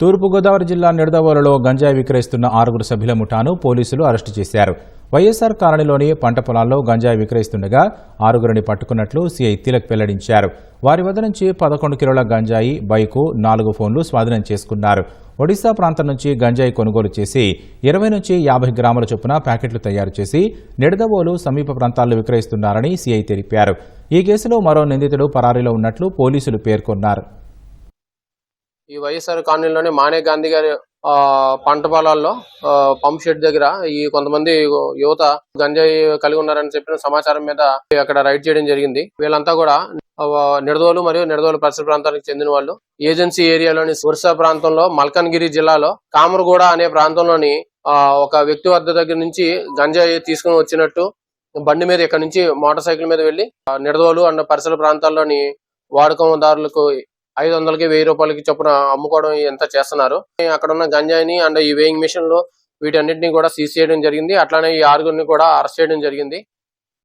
తూర్పుగోదావరి జిల్లా నిడదవోలులో గంజాయి విక్రయిస్తున్న ఆరుగురు సభ్యుల ముఠాను పోలీసులు అరెస్టు చేశారు. వైఎస్ఆర్ కాలనీలోని పంట పొలాల్లో గంజాయి విక్రయిస్తుండగా ఆరుగురిని పట్టుకున్నట్లు సీఐ తిలక్ వెల్లడించారు. వారి వద్ద నుంచి పదకొండు కిలోల గంజాయి బైకు నాలుగు ఫోన్లు స్వాధీనం చేసుకున్నారు. ఒడిశా ప్రాంతం నుంచి గంజాయి కొనుగోలు చేసి ఇరవై నుంచి యాభై గ్రాముల చొప్పున ప్యాకెట్లు తయారు చేసి నిడదవోలు సమీప ప్రాంతాల్లో విక్రయిస్తున్నారని సీఐ తెలిపారు. ఈ కేసులో మరో నిందితుడు పరారీలో ఉన్నట్లు పోలీసులు పేర్కొన్నారు. ఈ వైఎస్ఆర్ కాలనీలోనే మానే గాంధీ గారి ఆ, పంట పొలాల్లో ఆ, పంప్ షెడ్ దగ్గర ఈ కొంతమంది యువత గంజాయి కలిగి ఉన్నారని చెప్పిన సమాచారం మీద అక్కడ రైడ్ చేయడం జరిగింది. వీళ్ళంతా కూడా నిడదోలు మరియు నిడదోలు పరిసర ప్రాంతానికి చెందిన వాళ్ళు. ఏజెన్సీ ఏరియాలోని సుర్సా ప్రాంతంలో మల్కన్గిరి జిల్లాలో కామరగూడ అనే ప్రాంతంలోని ఆ, ఒక వ్యక్తి వద్ద దగ్గర నుంచి గంజాయి తీసుకుని వచ్చినట్టు బండి మీద ఇక్కడ నుంచి మోటార్ సైకిల్ మీద వెళ్ళి నిడదోలు అన్న పరిసర ప్రాంతాల్లోని వాడకందారులకు ఐదు వందలకి వెయ్యి రూపాయలకి చొప్పున అమ్ముకోవడం ఎంత చేస్తున్నారు. అక్కడ ఉన్న గంజాయిని అండ్ ఈ వేయింగ్ మిషన్లు వీటన్నిటిని కూడా సీజ్ చేయడం జరిగింది. అట్లానే ఈ ఆరుగురిని కూడా అరెస్ట్ చేయడం జరిగింది.